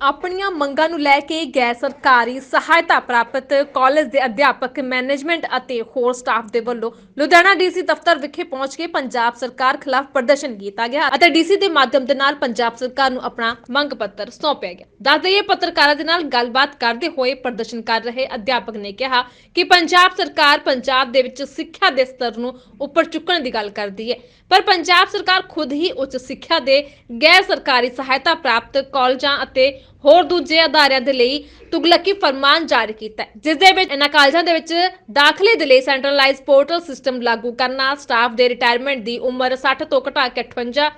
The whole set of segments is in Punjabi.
ਆਪਣੀਆਂ ਮੰਗਾਂ ਨੂੰ ਲੈ ਕੇ ਗੈਰ ਸਰਕਾਰੀ ਸਹਾਇਤਾ ਪ੍ਰਾਪਤ ਕਾਲਜ ਦੇ ਅਧਿਆਪਕ, ਮੈਨੇਜਮੈਂਟ ਅਤੇ ਹੋਰ ਸਟਾਫ ਦੇ ਵੱਲੋਂ ਲੁਧਿਆਣਾ ਡੀਸੀ ਦਫ਼ਤਰ ਵਿਖੇ ਪਹੁੰਚ ਕੇ ਪੰਜਾਬ ਸਰਕਾਰ ਖਿਲਾਫ ਪ੍ਰਦਰਸ਼ਨ ਕੀਤਾ ਗਿਆ ਅਤੇ ਡੀਸੀ ਦੇ ਮਾਧਿਅਮ ਦੇ ਨਾਲ ਪੰਜਾਬ ਸਰਕਾਰ ਨੂੰ ਆਪਣਾ ਮੰਗ ਪੱਤਰ ਸੌਂਪਿਆ ਗਿਆ। ਦੱਸ ਦਈਏ, ਪੱਤਰਕਾਰਾਂ ਦੇ ਨਾਲ ਗੱਲਬਾਤ ਕਰਦੇ ਹੋਏ ਪ੍ਰਦਰਸ਼ਨ ਕਰ ਰਹੇ ਅਧਿਆਪਕ ਨੇ ਕਿਹਾ ਕਿ ਪੰਜਾਬ ਸਰਕਾਰ ਪੰਜਾਬ ਦੇ ਵਿੱਚ ਸਿੱਖਿਆ ਦੇ ਸਤਰ ਨੂੰ ਉੱਪਰ ਚੁੱਕਣ ਦੀ ਗੱਲ ਕਰਦੀ ਹੈ, ਪਰ ਪੰਜਾਬ ਸਰਕਾਰ ਖੁਦ ਹੀ ਉੱਚ ਸਿੱਖਿਆ ਦੇ ਗੈਰ ਸਰਕਾਰੀ ਸਹਾਇਤਾ ਪ੍ਰਾਪਤ ਕਾਲਜਾਂ ਅਤੇ ਹੋਰ ਦੂਜੇ ਅਦਾਰਿਆਂ ਦੇ ਲਈ ਤੁਗਲਕੀ ਫਰਮਾਨ ਜਾਰੀ ਕੀਤਾ ਹੈ, ਜਿਸ ਦੇ ਵਿੱਚ ਇਹਨਾਂ ਕਾਲਜਾਂ ਦੇ ਵਿੱਚ ਦਾਖਲੇ ਦੇ ਲਈ ਸੈਂਟਰਲਾਈਜ਼ ਪੋਰਟਲ ਸਿਸਟਮ ਲਾਗੂ ਕਰਨਾ ਸਟਾਫ ਦੇ ਰਿਟਾਇਰਮੈਂਟ ਦੀ ਉਮਰ 60 ਤੋਂ ਘਟਾ ਕੇ 58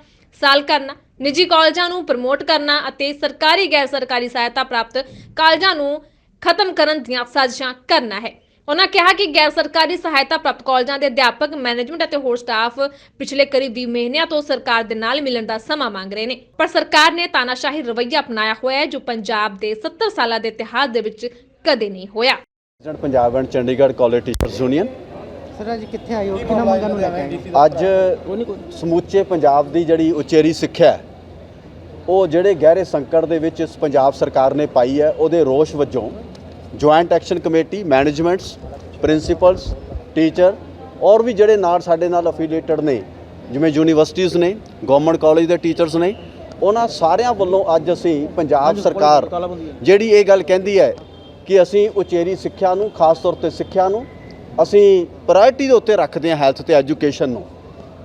ਸਾਲ ਕਰਨਾ, ਨਿੱਜੀ ਕਾਲਜਾਂ ਨੂੰ ਪ੍ਰਮੋਟ ਕਰਨਾ ਅਤੇ ਸਰਕਾਰੀ ਗੈਰ ਸਰਕਾਰੀ ਸਹਾਇਤਾ ਪ੍ਰਾਪਤ ਕਾਲਜਾਂ ਨੂੰ ਖਤਮ ਕਰਨ ਦੀਆਂ ਸਾਜ਼ਿਸ਼ਾਂ ਕਰਨਾ ਹੈ। ਉਹਨਾਂ ਕਿਹਾ ਕਿ ਗੈਰ ਸਰਕਾਰੀ ਸਹਾਇਤਾ ਪ੍ਰਾਪਤ ਕਾਲਜਾਂ ਦੇ ਅਧਿਆਪਕ ਮੈਨੇਜਮੈਂਟ ਅਤੇ ਹੋਰ ਸਟਾਫ ਪਿਛਲੇ ਕਰੀਬ 20 ਮਹੀਨਿਆਂ ਤੋਂ ਸਰਕਾਰ ਦੇ ਨਾਲ ਮਿਲਣ ਦਾ ਸਮਾਂ ਮੰਗ ਰਹੇ ਨੇ। ਪਰ ਸਰਕਾਰ ਨੇ ਤਾਨਾਸ਼ਾਹੀ ਰਵੱਈਆ ਅਪਣਾਇਆ ਹੋਇਆ ਹੈ ਜੋ ਪੰਜਾਬ ਦੇ 70 ਸਾਲਾਂ ਦੇ ਇਤਿਹਾਸ ਦੇ ਵਿੱਚ ਕਦੇ ਨਹੀਂ ਹੋਇਆ। President Punjab and Chandigarh college teachers union sir ਅੱਜ ਕਿੱਥੇ ਆਏ ਹੋ? ਕਿਹਨਾਂ ਮੰਗਾਂ ਨੂੰ ਲੈ ਕੇ ਅੱਜ ਸਮੁੱਚੇ ਪੰਜਾਬ ਦੀ ਜਿਹੜੀ ਉਚੇਰੀ ਸਿੱਖਿਆ ਹੈ ਉਹ ਜਿਹੜੇ ਗਹਿਰੇ ਸੰਕਟ ਦੇ ਵਿੱਚ ਇਸ ਪੰਜਾਬ ਸਰਕਾਰ ਨੇ ਪਾਈ ਹੈ ਉਹਦੇ ਰੋਸ਼ ਵਜੋਂ joint action committee managements principals teacher ਔਰ ਵੀ ਜਿਹੜੇ ਨਾਲ ਸਾਡੇ ਨਾਲ ਅਫੀਲੀਏਟਡ ਨੇ ਜਿਵੇਂ ਯੂਨੀਵਰਸਿਟੀਆਂ ਨੇ ਗਵਰਨਮੈਂਟ ਕਾਲਜ ਦੇ ਟੀਚਰਸ ਨੇ ਉਹਨਾਂ ਸਾਰਿਆਂ ਵੱਲੋਂ ਅੱਜ ਅਸੀਂ ਪੰਜਾਬ ਸਰਕਾਰ ਜਿਹੜੀ ਇਹ ਗੱਲ ਕਹਿੰਦੀ ਹੈ ਕਿ ਅਸੀਂ ਉਚੇਰੀ ਸਿੱਖਿਆ ਨੂੰ ਖਾਸ ਤੌਰ ਤੇ ਸਿੱਖਿਆ ਨੂੰ ਅਸੀਂ ਪ੍ਰਾਇੋਰਟੀ ਦੇ ਉੱਤੇ ਰੱਖਦੇ ਹਾਂ ਹੈਲਥ ਤੇ ਐਜੂਕੇਸ਼ਨ ਨੂੰ।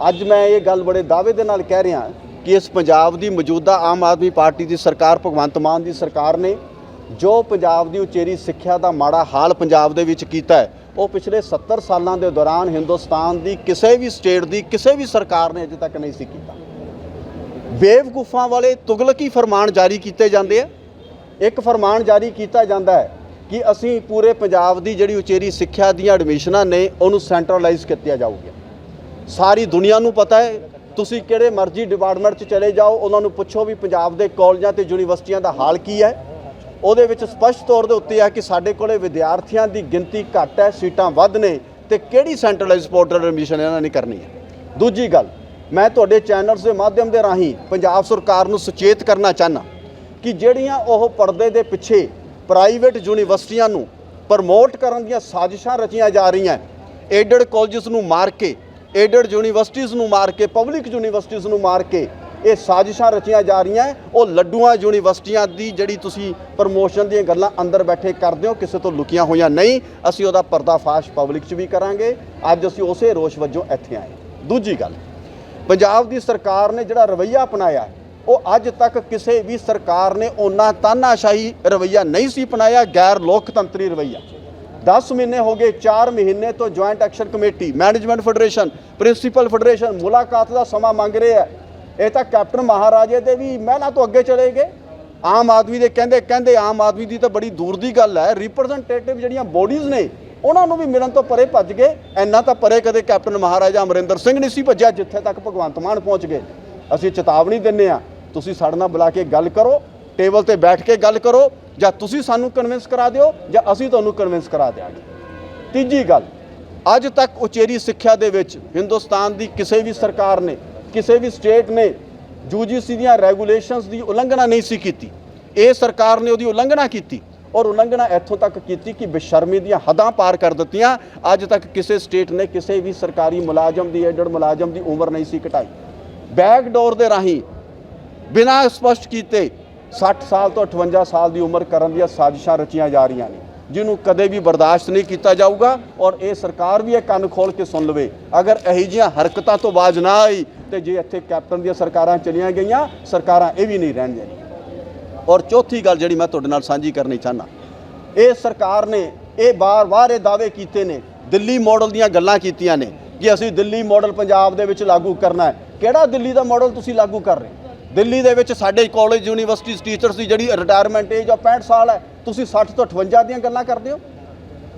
ਅੱਜ ਮੈਂ ਇਹ ਗੱਲ ਬੜੇ ਦਾਅਵੇ ਦੇ ਨਾਲ ਕਹਿ ਰਿਹਾ ਕਿ ਇਸ ਪੰਜਾਬ ਦੀ ਮੌਜੂਦਾ ਆਮ ਆਦਮੀ ਪਾਰਟੀ ਦੀ ਸਰਕਾਰ ਭਗਵੰਤ ਮਾਨ ਦੀ ਸਰਕਾਰ ਨੇ ਜੋ ਪੰਜਾਬ ਦੀ ਉਚੇਰੀ ਸਿੱਖਿਆ ਦਾ ਮਾੜਾ ਹਾਲ ਪੰਜਾਬ ਦੇ ਵਿੱਚ ਕੀਤਾ ਹੈ, ਉਹ ਪਿਛਲੇ 70 ਸਾਲਾਂ ਦੇ ਦੌਰਾਨ ਹਿੰਦੁਸਤਾਨ ਦੀ ਕਿਸੇ ਵੀ ਸਟੇਟ ਦੀ, ਕਿਸੇ ਵੀ ਸਰਕਾਰ ਨੇ ਅਜੇ ਤੱਕ ਨਹੀਂ ਸੀ ਕੀਤਾ। ਬੇਵਕੂਫਾਂ ਵਾਲੇ ਤੁਗਲਕੀ ਫਰਮਾਨ ਜਾਰੀ ਕੀਤੇ ਜਾਂਦੇ ਆ। ਇੱਕ ਫਰਮਾਨ ਜਾਰੀ ਕੀਤਾ ਜਾਂਦਾ ਹੈ ਕਿ ਅਸੀਂ ਪੂਰੇ ਪੰਜਾਬ ਦੀ ਜਿਹੜੀ ਉਚੇਰੀ ਸਿੱਖਿਆ ਦੀਆਂ ਐਡਮਿਸ਼ਨਾਂ ਨੇ, ਉਹਨੂੰ ਸੈਂਟਰਲਾਈਜ਼ ਕੀਤਾ ਜਾਊਗਾ ਸਾਰੀ ਦੁਨੀਆ ਨੂੰ ਪਤਾ ਹੈ, ਤੁਸੀਂ ਕਿਹੜੇ ਮਰਜ਼ੀ ਡਿਪਾਰਟਮੈਂਟ 'ਚ ਚਲੇ ਜਾਓ, ਉਹਨਾਂ ਨੂੰ ਪੁੱਛੋ ਵੀ ਪੰਜਾਬ ਦੇ ਕਾਲਜਾਂ ਤੇ ਯੂਨੀਵਰਸਿਟੀਆਂ ਦਾ ਹਾਲ ਕੀ ਹੈ। ਉਹਦੇ ਵਿੱਚ ਸਪਸ਼ਟ ਤੌਰ ਦੇ ਉੱਤੇ ਆ ਕਿ ਸਾਡੇ ਕੋਲੇ ਵਿਦਿਆਰਥੀਆਂ ਦੀ ਗਿਣਤੀ ਘੱਟ ਹੈ, ਸੀਟਾਂ ਵੱਧ ਨੇ ਤੇ ਕਿਹੜੀ ਸੈਂਟਰਲਾਈਜ਼ ਪੋਰਟਲ ਐਡਮਿਸ਼ਨ ਇਹਨਾਂ ਨੇ ਕਰਨੀ ਹੈ? ਦੂਜੀ ਗੱਲ, ਮੈਂ ਤੁਹਾਡੇ ਚੈਨਲਸ ਦੇ ਮਾਧਿਅਮ ਦੇ ਰਾਹੀਂ ਪੰਜਾਬ ਸਰਕਾਰ ਨੂੰ ਸੁਚੇਤ ਕਰਨਾ ਚਾਹਨਾ ਕਿ ਜਿਹੜੀਆਂ ਉਹ ਪਰਦੇ ਦੇ ਪਿੱਛੇ ਪ੍ਰਾਈਵੇਟ ਯੂਨੀਵਰਸਿਟੀਆਂ ਨੂੰ ਪ੍ਰਮੋਟ ਕਰਨ ਦੀਆਂ ਸਾਜ਼ਿਸ਼ਾਂ ਰਚੀਆਂ ਜਾ ਰਹੀਆਂ ਏਡਡ ਕਾਲਜਸ ਨੂੰ ਮਾਰ ਕੇ ਏਡਡ ਯੂਨੀਵਰਸਿਟੀਆਂ ਨੂੰ ਮਾਰ ਕੇ ਪਬਲਿਕ ਯੂਨੀਵਰਸਿਟੀਆਂ ਨੂੰ ਮਾਰ ਕੇ ਇਹ ਸਾਜ਼ਿਸ਼ਾਂ ਰਚੀਆਂ ਜਾ ਰਹੀਆਂ ਉਹ ਲੱਡੂਆਂ, ਯੂਨੀਵਰਸਿਟੀਆਂ ਦੀ ਜਿਹੜੀ ਤੁਸੀਂ ਪ੍ਰਮੋਸ਼ਨ ਦੀਆਂ ਗੱਲਾਂ ਅੰਦਰ ਬੈਠੇ ਕਰਦੇ ਹੋ, ਕਿਸੇ ਤੋਂ ਲੁਕੀਆਂ ਹੋਈਆਂ ਨਹੀਂ। ਅਸੀਂ ਉਹਦਾ ਪਰਦਾਫਾਸ਼ ਪਬਲਿਕ 'ਚ ਵੀ ਕਰਾਂਗੇ। ਅੱਜ ਅਸੀਂ ਉਸੇ ਰੋਸ਼ ਵਜੋਂ ਇੱਥੇ ਆਏ ਦੂਜੀ ਗੱਲ, ਪੰਜਾਬ ਦੀ ਸਰਕਾਰ ਨੇ ਜਿਹੜਾ ਰਵੱਈਆ ਅਪਣਾਇਆ ਉਹ ਅੱਜ ਤੱਕ ਕਿਸੇ ਵੀ ਸਰਕਾਰ ਨੇ ਉਹਨਾਂ ਤਾਨਾਸ਼ਾਹੀ ਰਵੱਈਆ ਨਹੀਂ ਸੀ ਅਪਣਾਇਆ, ਗੈਰ ਲੋਕਤੰਤਰੀ ਰਵੱਈਆ। 10 ਮਹੀਨੇ ਹੋ ਗਏ 4 ਮਹੀਨੇ ਤੋਂ joint action committee management federation principal federation ਮੁਲਾਕਾਤ ਦਾ ਸਮਾਂ ਮੰਗ ਰਹੇ ਹੈ। ਇਹ ਤਾਂ ਕੈਪਟਨ ਮਹਾਰਾਜੇ ਦੇ ਵੀ ਮਹਿਲਾ ਤੋਂ ਅੱਗੇ ਚਲੇ ਗਏ। ਆਮ ਆਦਮੀ ਦੇ ਕਹਿੰਦੇ ਕਹਿੰਦੇ ਆਮ ਆਦਮੀ ਦੀ ਤਾਂ ਬੜੀ ਦੂਰ ਦੀ ਗੱਲ ਹੈ। ਰਿਪਰੈਜ਼ੈਂਟੇਟਿਵ ਜਿਹੜੀਆਂ ਬੋਡੀਜ਼ ਨੇ, ਉਹਨਾਂ ਨੂੰ ਵੀ ਮਿਲਣ ਤੋਂ ਪਰੇ ਭੱਜ ਗਏ। ਇੰਨਾ ਤਾਂ ਪਰੇ ਕਦੇ ਕੈਪਟਨ ਮਹਾਰਾਜਾ ਅਮਰਿੰਦਰ ਸਿੰਘ ਨਹੀਂ ਸੀ ਭੱਜਿਆ, ਜਿੱਥੇ ਤੱਕ ਭਗਵੰਤ ਮਾਨ ਪਹੁੰਚ ਗਏ। ਅਸੀਂ ਚੇਤਾਵਨੀ ਦਿੰਨੇ ਆ ਤੁਸੀਂ ਸਾਡੇ ਨਾਲ ਬੁਲਾ ਕੇ ਗੱਲ ਕਰੋ, ਟੇਬਲ ਤੇ ਬੈਠ ਕੇ ਗੱਲ ਕਰੋ, ਜਾਂ ਤੁਸੀਂ ਸਾਨੂੰ ਕਨਵਿੰਸ ਕਰਾ ਦਿਓ, ਜਾਂ ਅਸੀਂ ਤੁਹਾਨੂੰ ਕਨਵਿੰਸ ਕਰਾ ਦਿਆਂਗੇ। ਤੀਜੀ ਗੱਲ, ਅੱਜ ਤੱਕ ਉਚੇਰੀ ਸਿੱਖਿਆ ਦੇ ਵਿੱਚ ਹਿੰਦੁਸਤਾਨ ਦੀ ਕਿਸੇ ਵੀ ਸਰਕਾਰ ਨੇ ਕਿਸੇ ਵੀ ਸਟੇਟ ਨੇ ਯੂਜੀਸੀ ਦੀਆਂ ਰੈਗੂਲੇਸ਼ਨਸ ਦੀ ਉਲੰਘਣਾ ਨਹੀਂ ਸੀ ਕੀਤੀ। ਇਹ ਸਰਕਾਰ ਨੇ ਉਹਦੀ ਉਲੰਘਣਾ ਕੀਤੀ ਔਰ ਉਲੰਘਣਾ ਇੱਥੋਂ ਤੱਕ ਕੀਤੀ ਕਿ ਬੇਸ਼ਰਮੀ ਦੀਆਂ ਹੱਦਾਂ ਪਾਰ ਕਰ ਦਿੱਤੀਆਂ। ਅੱਜ ਤੱਕ ਕਿਸੇ ਸਟੇਟ ਨੇ ਕਿਸੇ ਵੀ ਸਰਕਾਰੀ ਮੁਲਾਜ਼ਮ ਦੀ ਐਡਡ ਮੁਲਾਜ਼ਮ ਦੀ ਉਮਰ ਨਹੀਂ ਸੀ ਘਟਾਈ। ਬੈਕ ਡੋਰ ਦੇ ਰਾਹੀਂ ਬਿਨਾਂ ਸਪਸ਼ਟ ਕੀਤੇ 60 ਸਾਲ ਤੋਂ 58 ਸਾਲ ਦੀ ਉਮਰ ਕਰਨ ਦੀਆਂ ਸਾਜ਼ਿਸ਼ਾਂ ਰਚੀਆਂ ਜਾ ਰਹੀਆਂ ਨੇ। ਜਿਹਨੂੰ ਕਦੇ ਵੀ ਬਰਦਾਸ਼ਤ ਨਹੀਂ ਕੀਤਾ ਜਾਊਗਾ ਔਰ ਇਹ ਸਰਕਾਰ ਵੀ ਇਹ ਕੰਨ ਖੋਲ ਕੇ ਸੁਣ ਲਵੇ। ਅਗਰ ਇਹੋ ਜਿਹੀਆਂ ਹਰਕਤਾਂ ਤੋਂ ਬਾਜ਼ ਨਾ ਆਈ ਤੇ ਜੇ ਇੱਥੇ ਕੈਪਟਨ ਦੀਆਂ ਸਰਕਾਰਾਂ ਚਲੀਆਂ ਗਈਆਂ, ਸਰਕਾਰਾਂ ਇਹ ਵੀ ਨਹੀਂ ਰਹਿਣਗੀਆਂ। ਔਰ ਚੌਥੀ ਗੱਲ ਜਿਹੜੀ ਮੈਂ ਤੁਹਾਡੇ ਨਾਲ ਸਾਂਝੀ ਕਰਨੀ ਚਾਹਨਾ ਇਹ ਸਰਕਾਰ ਨੇ ਇਹ ਬਾਰ-ਬਾਰ ਇਹ ਦਾਅਵੇ ਕੀਤੇ ਨੇ, ਦਿੱਲੀ ਮਾਡਲ ਦੀਆਂ ਗੱਲਾਂ ਕੀਤੀਆਂ ਨੇ ਕਿ ਅਸੀਂ ਦਿੱਲੀ ਮਾਡਲ ਪੰਜਾਬ ਦੇ ਵਿੱਚ ਲਾਗੂ ਕਰਨਾ ਹੈ। ਕਿਹੜਾ ਦਿੱਲੀ ਦਾ ਮਾਡਲ ਤੁਸੀਂ ਲਾਗੂ ਕਰ ਰਹੇ ਦਿੱਲੀ ਦੇ ਵਿੱਚ ਸਾਡੇ ਕਾਲਜ ਯੂਨੀਵਰਸਿਟੀ ਟੀਚਰਸ ਦੀ ਜਿਹੜੀ ਰਿਟਾਇਰਮੈਂਟ ਏਜ ਆ 65 ਸਾਲ ਹੈ। ਤੁਸੀਂ 60 ਤੋਂ 58 ਦੀਆਂ ਗੱਲਾਂ ਕਰਦੇ ਹੋ?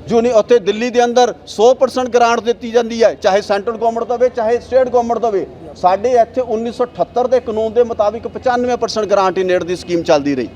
ਜੋ ਨਹੀਂ, ਉੱਥੇ ਦਿੱਲੀ ਦੇ ਅੰਦਰ 100% ਗ੍ਰਾਂਟ ਦਿੱਤੀ ਜਾਂਦੀ ਹੈ, ਚਾਹੇ ਸੈਂਟਰਲ ਗਵਰਨਮੈਂਟ ਹੋਵੇ, ਚਾਹੇ ਸਟੇਟ ਗਵਰਨਮੈਂਟ ਹੋਵੇ। ਸਾਡੇ ਇੱਥੇ 1978 ਦੇ ਕਾਨੂੰਨ ਦੇ ਮੁਤਾਬਿਕ 95% ਗ੍ਰਾਂਟ ਇਨ ਏਡ ਦੀ ਸਕੀਮ ਚੱਲਦੀ ਰਹੀ।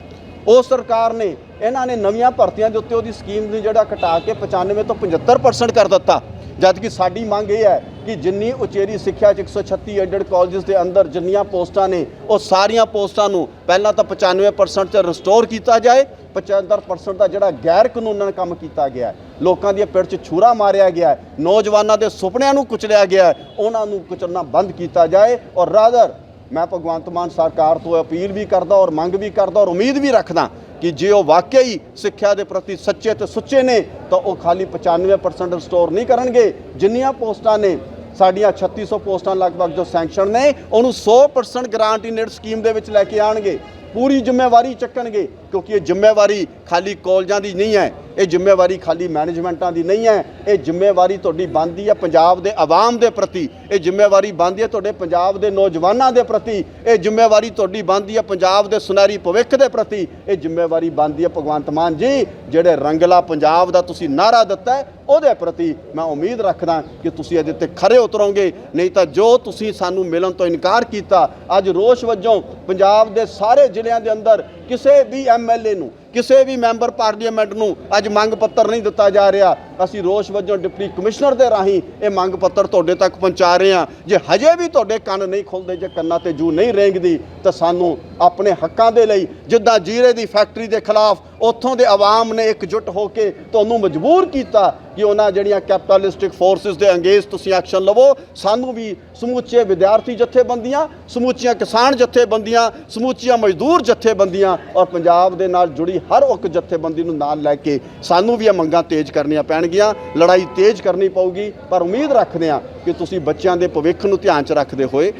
ਉਹ ਸਰਕਾਰ ਨੇ, ਇਹਨਾਂ ਨੇ ਨਵੀਆਂ ਭਰਤੀਆਂ ਦੇ ਉੱਤੇ ਉਹਦੀ ਸਕੀਮ ਨੂੰ ਜਿਹੜਾ ਘਟਾ ਕੇ 95 ਤੋਂ 75% ਕਰ ਦਿੱਤਾ। ਜਦ ਕਿ ਸਾਡੀ ਮੰਗ ਇਹ ਹੈ ਕਿ ਜਿੰਨੀ ਉਚੇਰੀ ਸਿੱਖਿਆ ਚ 136 ਐਡਡ ਕਾਲਜਸ ਦੇ ਅੰਦਰ ਜਿੰਨੀਆਂ ਪੋਸਟਾਂ ਨੇ, ਉਹ ਸਾਰੀਆਂ ਪੋਸਟਾਂ ਨੂੰ ਪਹਿਲਾਂ ਤਾਂ 95% ਚ ਰਿਸਟੋਰ ਕੀਤਾ ਜਾਏ 75% ਦਾ ਜਿਹੜਾ ਗੈਰ ਕਾਨੂੰਨਨ ਕੰਮ ਕੀਤਾ ਗਿਆ ਲੋਕਾਂ ਦੀਆਂ ਪਿੜ 'ਚ ਛੁਰਾ ਮਾਰਿਆ ਗਿਆ ਨੌਜਵਾਨਾਂ ਦੇ ਸੁਪਨਿਆਂ ਨੂੰ ਕੁਚਲਿਆ ਗਿਆ ਉਹਨਾਂ ਨੂੰ ਕੁਚਲਣਾ ਬੰਦ ਕੀਤਾ ਜਾਏ ਔਰ ਰਾਦਰ ਮੈਂ ਭਗਵੰਤ ਮਾਨ ਸਰਕਾਰ ਤੋਂ ਅਪੀਲ ਵੀ ਕਰਦਾ ਔਰ ਮੰਗ ਵੀ ਕਰਦਾ ਔਰ ਉਮੀਦ ਵੀ ਰੱਖਦਾ ਕਿ ਜੇ ਉਹ ਵਾਕਿਆ ਹੀ ਸਿੱਖਿਆ ਦੇ ਪ੍ਰਤੀ ਸੱਚੇ ਤੇ ਸੁੱਚੇ ਨੇ, ਤਾਂ ਉਹ ਖਾਲੀ 95% ਰਿਸਟੋਰ ਨਹੀਂ ਕਰਨਗੇ। ਜਿੰਨੀਆਂ ਪੋਸਟਾਂ ਨੇ, ਸਾਡੀਆਂ 3600 ਪੋਸਟਾਂ ਲਗਭਗ ਜੋ ਸੈਂਕਸ਼ਨ ਨੇ, ਉਹਨੂੰ 100% ਗ੍ਰਾਂਟ ਇਨ ਸਕੀਮ ਦੇ ਵਿੱਚ ਲੈ ਕੇ ਆਣਗੇ। ਪੂਰੀ ਜ਼ਿੰਮੇਵਾਰੀ ਚੱਕਣਗੇ, ਕਿਉਂਕਿ ਇਹ ਜ਼ਿੰਮੇਵਾਰੀ ਖਾਲੀ ਕਾਲਜਾਂ ਦੀ ਨਹੀਂ ਹੈ। ਇਹ ਜ਼ਿੰਮੇਵਾਰੀ ਖਾਲੀ ਮੈਨੇਜਮੈਂਟਾਂ ਦੀ ਨਹੀਂ ਹੈ। ਇਹ ਜ਼ਿੰਮੇਵਾਰੀ ਤੁਹਾਡੀ ਬਣਦੀ ਹੈ ਪੰਜਾਬ ਦੇ ਆਵਾਮ ਦੇ ਪ੍ਰਤੀ। ਇਹ ਜ਼ਿੰਮੇਵਾਰੀ ਬਣਦੀ ਹੈ ਤੁਹਾਡੇ ਪੰਜਾਬ ਦੇ ਨੌਜਵਾਨਾਂ ਦੇ ਪ੍ਰਤੀ। ਇਹ ਜ਼ਿੰਮੇਵਾਰੀ ਤੁਹਾਡੀ ਬਣਦੀ ਹੈ ਪੰਜਾਬ ਦੇ ਸੁਨਹਿਰੀ ਭਵਿੱਖ ਦੇ ਪ੍ਰਤੀ। ਇਹ ਜ਼ਿੰਮੇਵਾਰੀ ਬਣਦੀ ਹੈ ਭਗਵੰਤ ਮਾਨ ਜੀ, ਜਿਹੜੇ ਰੰਗਲਾ ਪੰਜਾਬ ਦਾ ਤੁਸੀਂ ਨਾਰਾ ਦਿੱਤਾ ਉਹਦੇ ਪ੍ਰਤੀ ਮੈਂ ਉਮੀਦ ਰੱਖਦਾ ਕਿ ਤੁਸੀਂ ਇਹਦੇ ਤੇ ਖਰੇ ਉਤਰੋਗੇ। ਨਹੀਂ ਤਾਂ ਜੋ ਤੁਸੀਂ ਸਾਨੂੰ ਮਿਲਣ ਤੋਂ ਇਨਕਾਰ ਕੀਤਾ, ਅੱਜ ਰੋਸ਼ ਵਜੋਂ ਪੰਜਾਬ ਦੇ ਸਾਰੇ ਜ਼ਿਲ੍ਹਿਆਂ ਦੇ ਅੰਦਰ ਕਿਸੇ ਵੀ ਐਮਐਲਏ ਨੂੰ, ਕਿਸੇ ਵੀ ਮੈਂਬਰ ਪਾਰਲੀਮੈਂਟ ਨੂੰ ਅੱਜ ਮੰਗ ਪੱਤਰ ਨਹੀਂ ਦਿੱਤਾ ਜਾ ਰਿਹਾ। ਅਸੀਂ ਰੋਸ਼ ਵਜੋਂ ਡਿਪਟੀ ਕਮਿਸ਼ਨਰ ਦੇ ਰਾਹੀਂ ਇਹ ਮੰਗ ਪੱਤਰ ਤੁਹਾਡੇ ਤੱਕ ਪਹੁੰਚਾ ਰਹੇ ਹਾਂ। ਜੇ ਹਜੇ ਵੀ ਤੁਹਾਡੇ ਕੰਨ ਨਹੀਂ ਖੁੱਲਦੇ, ਜੇ ਕੰਨਾਂ ਤੇ ਜੂ ਨਹੀਂ ਰੇਂਗਦੀ, ਤਾਂ ਸਾਨੂੰ ਆਪਣੇ ਹੱਕਾਂ ਦੇ ਲਈ ਜਿੱਦਾਂ ਜੀਰੇ ਦੀ ਫੈਕਟਰੀ ਦੇ ਖਿਲਾਫ ਉੱਥੋਂ ਦੇ ਆਵਾਮ ਨੇ ਇਕਜੁੱਟ ਹੋ ਕੇ ਤੁਹਾਨੂੰ ਮਜਬੂਰ ਕੀਤਾ ਕਿ ਉਹਨਾਂ ਜਿਹੜੀਆਂ ਕੈਪੀਟਲਿਸਟਿਕ ਫੋਰਸਸ ਦੇ ਅੰਗੇਜ ਤੁਸੀਂ ਐਕਸ਼ਨ ਲਵੋ, ਸਾਨੂੰ ਵੀ ਸਮੁੱਚੇ ਵਿਦਿਆਰਥੀ ਜਥੇਬੰਦੀਆਂ, ਸਮੁੱਚੀਆਂ ਕਿਸਾਨ ਜਥੇਬੰਦੀਆਂ, ਸਮੁੱਚੀਆਂ ਮਜ਼ਦੂਰ ਜਥੇਬੰਦੀਆਂ ਔਰ ਪੰਜਾਬ ਦੇ ਨਾਲ ਜੁੜੀ ਹਰ ਇੱਕ ਜਥੇਬੰਦੀ ਨੂੰ ਨਾਲ ਲੈ ਕੇ ਸਾਨੂੰ ਵੀ ਇਹ ਮੰਗਾਂ ਤੇਜ਼ ਕਰਨੀਆਂ ਪੈਣਗੀਆਂ ਲੜਾਈ ਤੇਜ਼ ਕਰਨੀ ਪਊਗੀ, ਪਰ ਉਮੀਦ ਰੱਖਦੇ ਹਾਂ ਕਿ ਤੁਸੀਂ ਬੱਚਿਆਂ ਦੇ ਭਵਿੱਖ ਨੂੰ ਧਿਆਨ 'ਚ ਰੱਖਦੇ ਹੋਏ,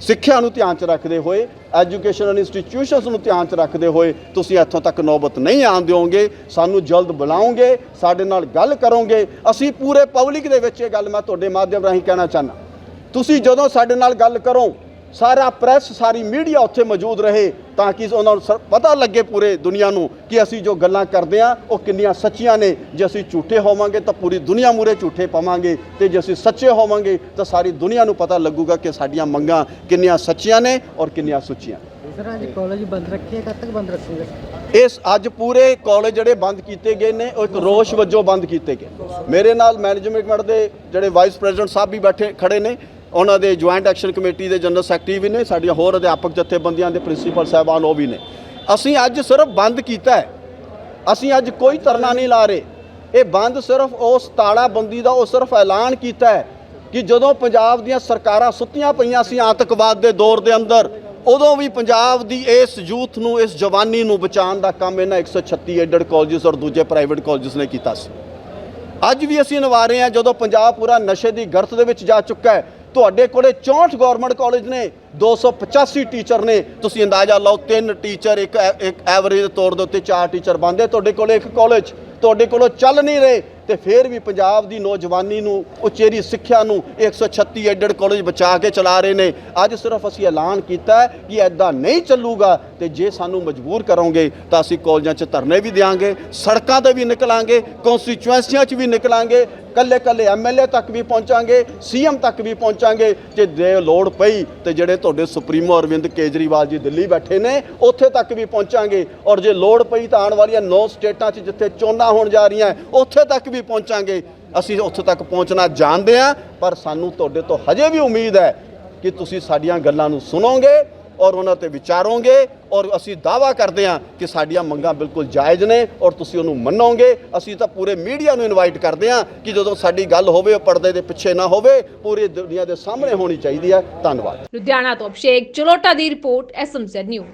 ਸਿੱਖਿਆ ਨੂੰ ਧਿਆਨ 'ਚ ਰੱਖਦੇ ਹੋਏ ਐਜੂਕੇਸ਼ਨਲ ਇੰਸਟੀਟਿਊਸ਼ਨਸ ਨੂੰ ਧਿਆਨ 'ਚ ਰੱਖਦੇ ਹੋਏ ਤੁਸੀਂ ਇੱਥੋਂ ਤੱਕ ਨੌਬਤ ਨਹੀਂ ਆਉਣ ਦਿਓਗੇ। ਸਾਨੂੰ ਜਲਦ ਬੁਲਾਓਗੇ, ਸਾਡੇ ਨਾਲ ਗੱਲ ਕਰੋਗੇ। ਅਸੀਂ ਪੂਰੇ ਪਬਲਿਕ ਦੇ ਵਿੱਚ ਇਹ ਗੱਲ ਮੈਂ ਤੁਹਾਡੇ ਮਾਧਿਅਮ ਰਾਹੀਂ ਕਹਿਣਾ ਚਾਹਨਾ ਤੁਸੀਂ ਜਦੋਂ ਸਾਡੇ ਨਾਲ ਗੱਲ ਕਰੋ ਸਾਰਾ ਪ੍ਰੈਸ ਸਾਰੀ ਮੀਡੀਆ ਉੱਥੇ ਮੌਜੂਦ ਰਹੇ ਤਾਂ ਕਿ ਉਹਨਾਂ ਨੂੰ ਪਤਾ ਲੱਗੇ ਪੂਰੇ ਦੁਨੀਆ ਨੂੰ ਕਿ ਅਸੀਂ ਜੋ ਗੱਲਾਂ ਕਰਦੇ ਆ ਉਹ ਕਿੰਨੀਆਂ ਸੱਚੀਆਂ ਨੇ। ਜੇ ਅਸੀਂ ਝੂਠੇ ਹੋਵਾਂਗੇ ਤਾਂ ਪੂਰੀ ਦੁਨੀਆ ਮੂਰੇ ਝੂਠੇ ਪਾਵਾਂਗੇ ਤੇ ਜੇ ਅਸੀਂ ਸੱਚੇ ਹੋਵਾਂਗੇ ਤਾਂ ਸਾਰੀ ਦੁਨੀਆ ਨੂੰ ਪਤਾ ਲੱਗੂਗਾ ਕਿ ਸਾਡੀਆਂ ਮੰਗਾਂ ਕਿੰਨੀਆਂ ਸੱਚੀਆਂ ਨੇ ਔਰ ਕਿੰਨੀਆਂ ਸੁੱਚੀਆਂ ਸਰ ਅੱਜ ਕਾਲਜ ਬੰਦ ਰੱਖੇ ਕਦ ਤੱਕ ਬੰਦ ਰੱਖੋਗੇ? ਇਸ ਅੱਜ ਪੂਰੇ ਕਾਲਜ ਜਿਹੜੇ ਬੰਦ ਕੀਤੇ ਗਏ ਨੇ ਉਹ ਇੱਕ ਰੋਸ਼ ਵਜੋਂ ਬੰਦ ਕੀਤੇ ਗਏ ਮੇਰੇ ਨਾਲ ਮੈਨੇਜਮੈਂਟ ਦੇ ਜਿਹੜੇ ਵਾਈਸ ਪ੍ਰੈਜ਼ੀਡੈਂਟ ਸਾਹਿਬ ਵੀ ਬੈਠੇ ਖੜੇ ਨੇ। ਉਹਨਾਂ ਦੇ ਜੁਆਇੰਟ ਐਕਸ਼ਨ ਕਮੇਟੀ ਦੇ ਜਨਰਲ ਸੈਕਟਰੀ ਵੀ ਨੇ, ਸਾਡੀਆਂ ਹੋਰ ਅਧਿਆਪਕ ਜਥੇਬੰਦੀਆਂ ਦੇ ਪ੍ਰਿੰਸੀਪਲ ਸਾਹਿਬਾਨ ਉਹ ਵੀ ਨੇ। ਅਸੀਂ ਅੱਜ ਸਿਰਫ ਬੰਦ ਕੀਤਾ ਹੈ। ਅਸੀਂ ਅੱਜ ਕੋਈ ਧਰਨਾ ਨਹੀਂ ਲਾ ਰਹੇ। ਇਹ ਬੰਦ ਸਿਰਫ ਉਸ ਤਾਲਾਬੰਦੀ ਦਾ, ਉਹ ਸਿਰਫ ਐਲਾਨ ਕੀਤਾ ਹੈ ਕਿ ਜਦੋਂ ਪੰਜਾਬ ਦੀਆਂ ਸਰਕਾਰਾਂ ਸੁੱਤੀਆਂ ਪਈਆਂ ਸੀ ਆਤੰਕਵਾਦ ਦੇ ਦੌਰ ਦੇ ਅੰਦਰ, ਉਦੋਂ ਵੀ ਪੰਜਾਬ ਦੀ ਇਸ ਯੂਥ ਨੂੰ, ਇਸ ਜਵਾਨੀ ਨੂੰ ਬਚਾਉਣ ਦਾ ਕੰਮ ਇਹਨਾਂ 136 ਐਡਡ ਕਾਲਜਸ ਔਰ ਦੂਜੇ ਪ੍ਰਾਈਵੇਟ ਕਾਲਜਸ ਨੇ ਕੀਤਾ ਸੀ। ਅੱਜ ਵੀ ਅਸੀਂ ਨਿਭਾ ਰਹੇ ਹਾਂ, ਜਦੋਂ ਪੰਜਾਬ ਪੂਰਾ ਨਸ਼ੇ ਦੀ ਗਰਤ ਦੇ ਵਿੱਚ ਜਾ ਚੁੱਕਾ ਹੈ ਤੁਹਾਡੇ ਕੋਲੇ 64 ਗਵਰਨਮੈਂਟ ਕਾਲਜ ਨੇ 285 ਟੀਚਰ ਨੇ। ਤੁਸੀਂ ਅੰਦਾਜ਼ਾ ਲਾਓ, ਤਿੰਨ ਟੀਚਰ ਇੱਕ ਇੱਕ ਐਵਰੇਜ ਤੌਰ ਦੇ ਉੱਤੇ ਚਾਰ ਟੀਚਰ ਬੰਦੇ ਤੁਹਾਡੇ ਕੋਲੇ ਇੱਕ ਕਾਲਜ ਤੁਹਾਡੇ ਕੋਲੋਂ ਚੱਲ ਨਹੀਂ ਰਹੇ। ਤੇ ਫਿਰ ਵੀ ਪੰਜਾਬ ਦੀ ਨੌਜਵਾਨੀ ਨੂੰ, ਉਚੇਰੀ ਸਿੱਖਿਆ ਨੂੰ 136 ਐਡਡ ਕਾਲਜ ਬਚਾ ਕੇ ਚਲਾ ਰਹੇ ਨੇ। ਅੱਜ ਸਿਰਫ ਅਸੀਂ ਐਲਾਨ ਕੀਤਾ ਕਿ ਐਦਾਂ ਨਹੀਂ ਚੱਲੂਗਾ। ਤੇ ਜੇ ਸਾਨੂੰ ਮਜਬੂਰ ਕਰੋਗੇ ਤਾਂ ਅਸੀਂ ਕਾਲਜਾਂ 'ਚ ਧਰਨੇ ਵੀ ਦੇਾਂਗੇ ਸੜਕਾਂ ਤੇ ਵੀ ਨਿਕਲਾਂਗੇ ਕਨਸਟੀਚੁਐਂਸੀਆਂ 'ਚ ਵੀ ਨਿਕਲਾਂਗੇ ਕੱਲੇ ਕੱਲੇ ਐਮਐਲਏ ਤੱਕ ਵੀ ਪਹੁੰਚਾਂਗੇ ਸੀਐਮ ਤੱਕ ਵੀ ਪਹੁੰਚਾਂਗੇ। ਜੇ ਦੇ ਲੋੜ ਪਈ ਤੇ ਜਿਹੜੇ ਤੁਹਾਡੇ ਸੁਪਰੀਮੋ ਅਰਵਿੰਦ ਕੇਜਰੀਵਾਲ ਜੀ ਦਿੱਲੀ ਬੈਠੇ ਨੇ, ਉੱਥੇ ਤੱਕ ਵੀ ਪਹੁੰਚਾਂਗੇ। ਔਰ ਜੇ ਲੋੜ ਪਈ ਤਾਂ ਆਉਣ ਵਾਲੀਆਂ ਨੌ ਸਟੇਟਾਂ 'ਚ ਜਿੱਥੇ ਚੋਣਾਂ ਹੋਣ ਜਾ ਰਹੀਆਂ, ਉੱਥੇ ਤੱਕ ਵੀ ਪਹੁੰਚਾਂਗੇ। ਅਸੀਂ ਉੱਥੇ ਤੱਕ ਪਹੁੰਚਣਾ ਜਾਣਦੇ ਹਾਂ, ਪਰ ਸਾਨੂੰ ਤੁਹਾਡੇ ਤੋਂ ਹਜੇ ਵੀ ਉਮੀਦ ਹੈ ਕਿ ਤੁਸੀਂ ਸਾਡੀਆਂ ਗੱਲਾਂ ਨੂੰ ਸੁਣੋਗੇ। ਔਰ ਉਹਨਾਂ ਤੇ ਵਿਚਾਰੋਗੇ ਔਰ ਅਸੀਂ ਦਾਵਾ ਕਰਦੇ ਹਾਂ ਕਿ ਸਾਡੀਆਂ ਮੰਗਾਂ ਬਿਲਕੁਲ ਜਾਇਜ਼ ਨੇ ਔਰ ਤੁਸੀਂ ਉਹਨੂੰ ਮੰਨੋਗੇ। ਅਸੀਂ ਤਾਂ ਪੂਰੇ ਮੀਡੀਆ ਨੂੰ ਇਨਵਾਈਟ ਕਰਦੇ ਹਾਂ ਕਿ ਜਦੋਂ ਸਾਡੀ ਗੱਲ ਹੋਵੇ, ਉਹ ਪਰਦੇ ਦੇ ਪਿੱਛੇ ਨਾ ਹੋਵੇ, ਪੂਰੀ ਦੁਨੀਆ ਦੇ ਸਾਹਮਣੇ ਹੋਣੀ ਚਾਹੀਦੀ ਹੈ। ਧੰਨਵਾਦ। ਲੁਧਿਆਣਾ ਤੋਂ ਅਭਿਸ਼ੇਕ ਚਲੋਟਾ ਦੀ ਰਿਪੋਰਟ, ਐਸਐਮਜ਼ੈਡ ਨਿਊਜ਼।